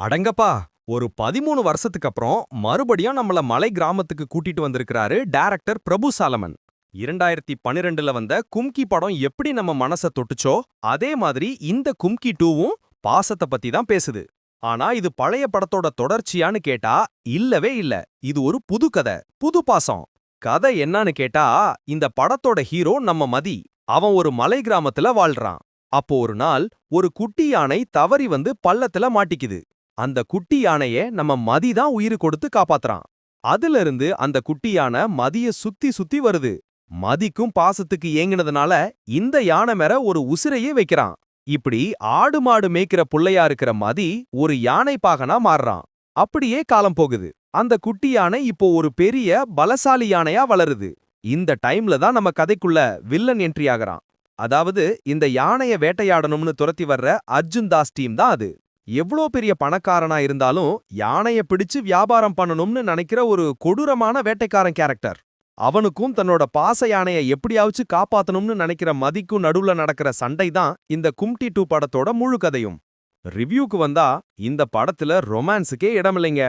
அடங்கப்பா ஒரு பதிமூணு வருஷத்துக்கு அப்புறம் மறுபடியும் நம்மள மலை கிராமத்துக்கு கூட்டிட்டு வந்திருக்கிறாரு டைரக்டர் பிரபு சாலமன். இரண்டாயிரத்தி பன்னிரெண்டுல வந்த கும்கி படம் எப்படி நம்ம மனச தொட்டுச்சோ அதே மாதிரி இந்த கும்கி டூவும் பாசத்தை பத்தி தான் பேசுது. ஆனா இது பழைய படத்தோட தொடர்ச்சியான்னு கேட்டா இல்லவே இல்ல. இது ஒரு புது கதை புது பாசம். கதை என்னன்னு கேட்டா இந்த படத்தோட ஹீரோ நம்ம மதி. அவன் ஒரு மலை கிராமத்துல வாழ்றான். அப்போ ஒரு நாள் ஒரு குட்டி யானை தவறி வந்து பள்ளத்துல மாட்டிக்குது. அந்த குட்டி யானைய நம்ம மதி தான் உயிர் கொடுத்து காப்பாத்துறான். அதுல இருந்து அந்த குட்டி யானை மதிய சுத்தி சுத்தி வருது. மதிக்கும் பாசத்துக்கு ஏங்கினதுனால இந்த யானை மேல ஒரு உசிரையே வைக்கிறான். இப்படி ஆடு மாடு மேய்க்கிற புள்ளையா இருக்கிற மதி ஒரு யானை பாகனா மாறுறான். அப்படியே காலம் போகுது. அந்த குட்டி யானை இப்போ ஒரு பெரிய பலசாலி யானையா வளருது. இந்த டைம்ல தான் நம்ம கதைக்குள்ள வில்லன் என்ட்ரி ஆகுறான். அதாவது இந்த யானைய வேட்டையாடணும்னு துரத்தி வர்ற அர்ஜுன் தாஸ் டீம் தான் அது. எவ்ளோ பெரிய பணக்காரனா இருந்தாலும் யானைய பிடிச்சு வியாபாரம் பண்ணணும்னு நினைக்கிற ஒரு கொடூரமான வேட்டைக்காரன் கேரக்டர் அவனுக்கும் தன்னோட பாச யானைய எப்படியாவச்சு காப்பாத்தணும்னு நினைக்கிற மதிக்கும் நடுவுல நடக்கிற சண்டை தான் இந்த கும்டி டூ படத்தோட முழு கதையும். ரிவ்யூக்கு வந்தா இந்த படத்துல ரொமான்ஸுக்கே இடமில்லைங்க.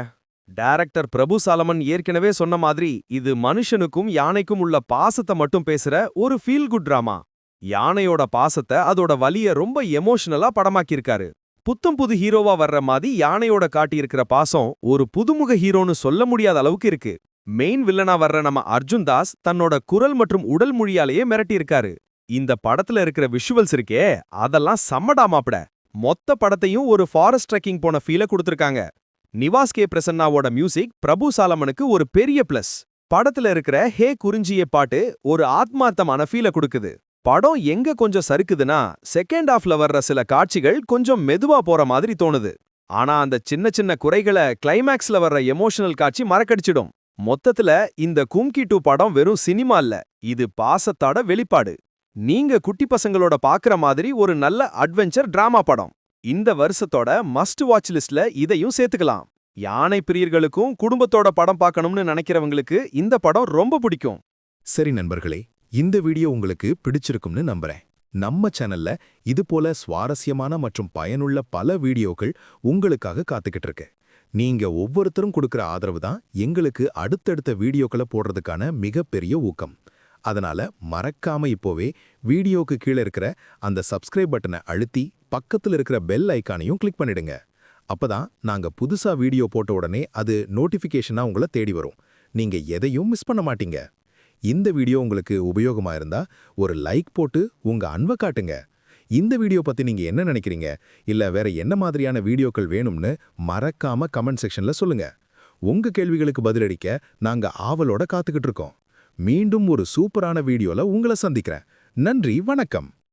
டைரக்டர் பிரபு சாலமன் ஏற்கனவே சொன்ன மாதிரி இது மனுஷனுக்கும் யானைக்கும் உள்ள பாசத்தை மட்டும் பேசுற ஒரு ஃபீல் குட் டிராமா யானையோட பாசத்தை அதோட வலிய ரொம்ப எமோஷனலா படமாக்கியிருக்காரு. புத்தம் புது ஹீரோவா வர்ற மாதிரி யானையோட காட்டியிருக்கிற பாசம் ஒரு புதுமுக ஹீரோன்னு சொல்ல முடியாத அளவுக்கு இருக்கு. மெயின் வில்லனா வர்ற நம்ம அர்ஜுன் தாஸ் தன்னோட குரல் மற்றும் உடல் மொழியாலேயே மிரட்டியிருக்காரு. இந்த படத்துல இருக்கிற விஷுவல்ஸ் இருக்கே அதெல்லாம் சம்மடாமாப்பிட மொத்த படத்தையும் ஒரு ஃபாரஸ்ட் ட்ரெக்கிங் போன ஃபீல கொடுத்துருக்காங்க. நிவாஸ் கே. பிரசன்னாவோட மியூசிக் பிரபு சாலமனுக்கு ஒரு பெரிய பிளஸ் படத்துல இருக்கிற ஹே குறிஞ்சிய பாட்டு ஒரு ஆத்மார்த்தமான ஃபீல கொடுக்குது. படம் எங்க கொஞ்சம் சறுக்குதுன்னா செகண்ட் ஹாஃப்ல வர்ற சில காட்சிகள் கொஞ்சம் மெதுவா போற மாதிரி தோணுது. ஆனா அந்த சின்ன சின்ன குறைகளை கிளைமேக்ஸ்ல வர்ற எமோஷனல் காட்சி மறக்கடிச்சிடும். மொத்தத்துல இந்த கும்கி டூ படம் வெறும் சினிமா இல்ல இது பாசத்தோட வெளிப்பாடு. நீங்க குட்டி பசங்களோட பாக்குற மாதிரி ஒரு நல்ல அட்வென்ச்சர் டிராமா படம். இந்த வருஷத்தோட மஸ்ட் வாட்ச் லிஸ்ட்ல இதையும் சேர்த்துக்கலாம். யானை பிரியர்களுக்கும் குடும்பத்தோட படம் பார்க்கணும்னு நினைக்கிறவங்களுக்கு இந்த படம் ரொம்ப பிடிக்கும். சரி நண்பர்களே இந்த வீடியோ உங்களுக்கு பிடிச்சிருக்கும்னு நம்புறேன். நம்ம சேனல்ல இது போல சுவாரஸ்யமான மற்றும் பயனுள்ள பல வீடியோக்கள் உங்களுக்காக காத்துக்கிட்டு இருக்கு. நீங்க ஒவ்வொருத்தரும் கொடுக்குற ஆதரவு தான் எங்களுக்கு அடுத்தடுத்த வீடியோக்களை போடுறதுக்கான மிகப்பெரிய ஊக்கம். அதனால மறக்காம இப்போவே வீடியோக்கு கீழே இருக்கிற அந்த சப்ஸ்கிரைப் பட்டனை அழுத்தி பக்கத்துல இருக்கிற பெல் ஐக்கானையும் கிளிக் பண்ணிடுங்க. அப்பதான் நாங்க புதுசா வீடியோ போட்ட உடனே அது நோட்டிஃபிகேஷனா உங்களை தேடி வரும். நீங்க எதையும் மிஸ் பண்ண மாட்டீங்க. இந்த வீடியோ உங்களுக்கு உபயோகமா இருந்தா ஒரு லைக் போட்டு உங்க அன்பை காட்டுங்க. இந்த வீடியோ பத்தி நீங்க என்ன நினைக்கிறீங்க? இல்ல வேற என்ன மாதிரியான வீடியோக்கள் வேணும்னு மறக்காம கமெண்ட் செக்ஷன்ல சொல்லுங்க. உங்க கேள்விகளுக்கு பதிலளிக்க நாங்க ஆவலோட காத்துக்கிட்டு இருக்கோம். மீண்டும் ஒரு சூப்பரான வீடியோல உங்களை சந்திக்கிறேன். நன்றி வணக்கம்.